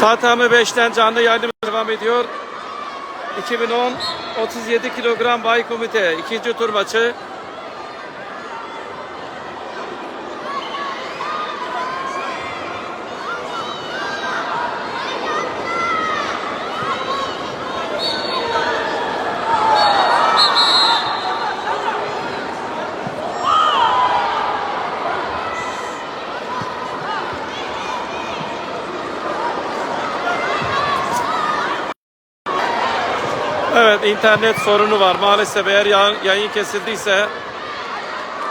Tatami 5'ten canlı yayınımız devam ediyor. 2010 37 kilogram bay komite ikinci tur maçı. Evet internet sorunu var. Maalesef eğer ya- yayın kesildiyse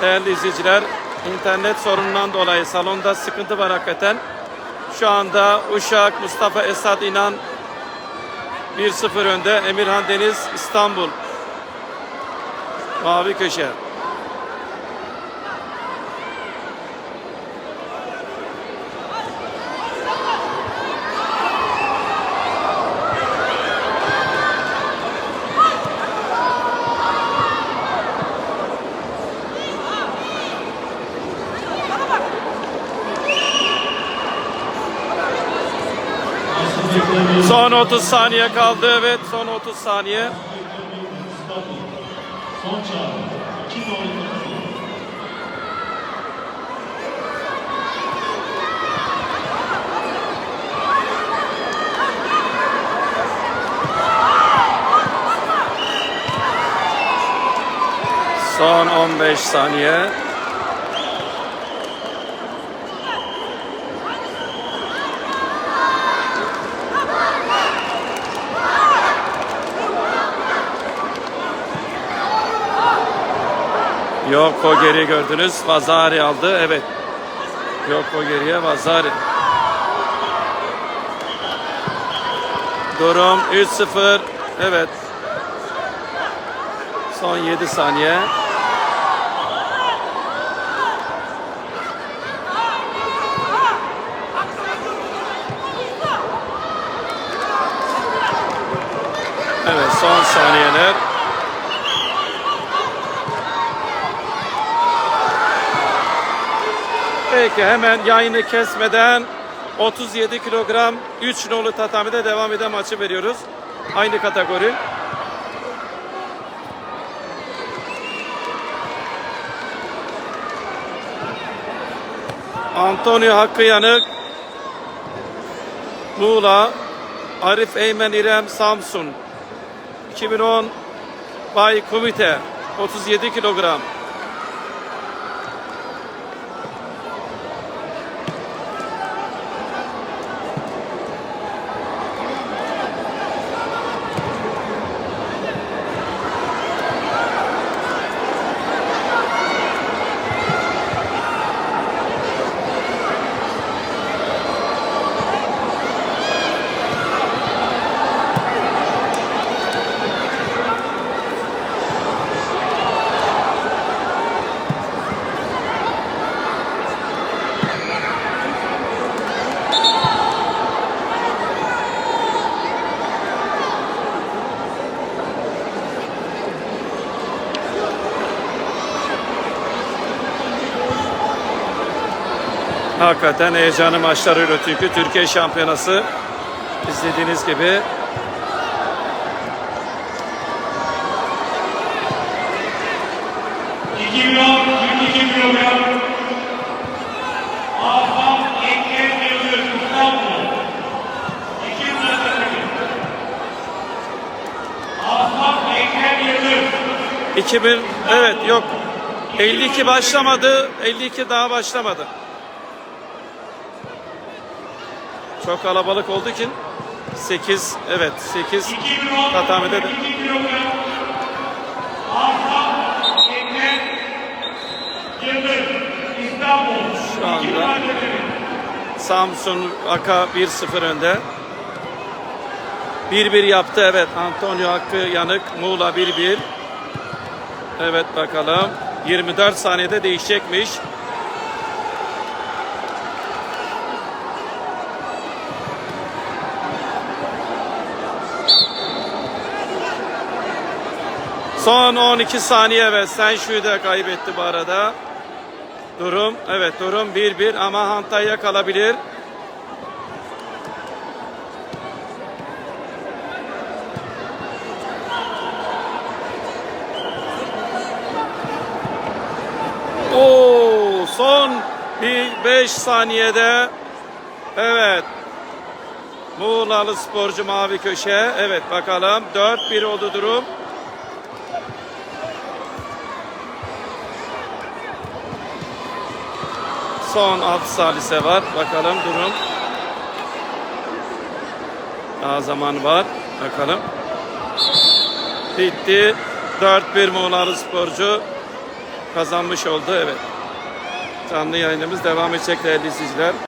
değerli izleyiciler internet sorunundan dolayı salonda sıkıntı var hakikaten. Şu anda Uşak Mustafa Esad İnan 1-0 önde. Emirhan Deniz İstanbul. Mavi köşe. Son 30 saniye kaldı. Evet son 30 saniye. Son çağrı. 2 nolu Son 15 saniye. Yok o geri gördünüz. Vazari aldı. Evet. Yok o geriye Vazari. Durum 3-0. Evet. Son 7 saniye. Evet son saniyeler. Peki hemen yayını kesmeden 37 kilogram 3 nolu tatamide devam eden maçı veriyoruz. Aynı kategori. Antonio Hakkı Yanık Muğla Arif Eymen İrem Samsun 2010 Bay Komite 37 kilogram Hakikaten heyecanlı maçlar öyle çünkü Türkiye Şampiyonası izlediğiniz gibi İki milyon 22 kilogram. Ahbap Ekrem Yıldız İstanbul. İki milyon Ahbap Ekrem Yıldız. 2000 evet yok 52 başlamadı 52 daha başlamadı. Çok kalabalık olduğu için 8 evet 8 İki milyon tatamide de 22 kilogram. Ahbap Ekrem Yıldız İstanbul. Şu anda Samsun Aka 1-0 önde. 1-1 yaptı evet Antonio Hakkı Yanık Muğla 1-1. Evet bakalım 24 saniyede değişecekmiş. Son 12 saniye ve sen Senşu'yu da kaybetti bu arada. Durum evet durum 1-1 ama Hantay'a kalabilir. Oo, son bir 5 saniyede evet Muğlalı sporcu mavi köşe evet bakalım 4-1 oldu durum. Son 6 salise var. Bakalım durum. Daha zaman var. Bakalım. Bitti. 4-1 Muğlalı sporcu kazanmış oldu. Evet. Canlı yayınımız devam edecek değerli izleyiciler.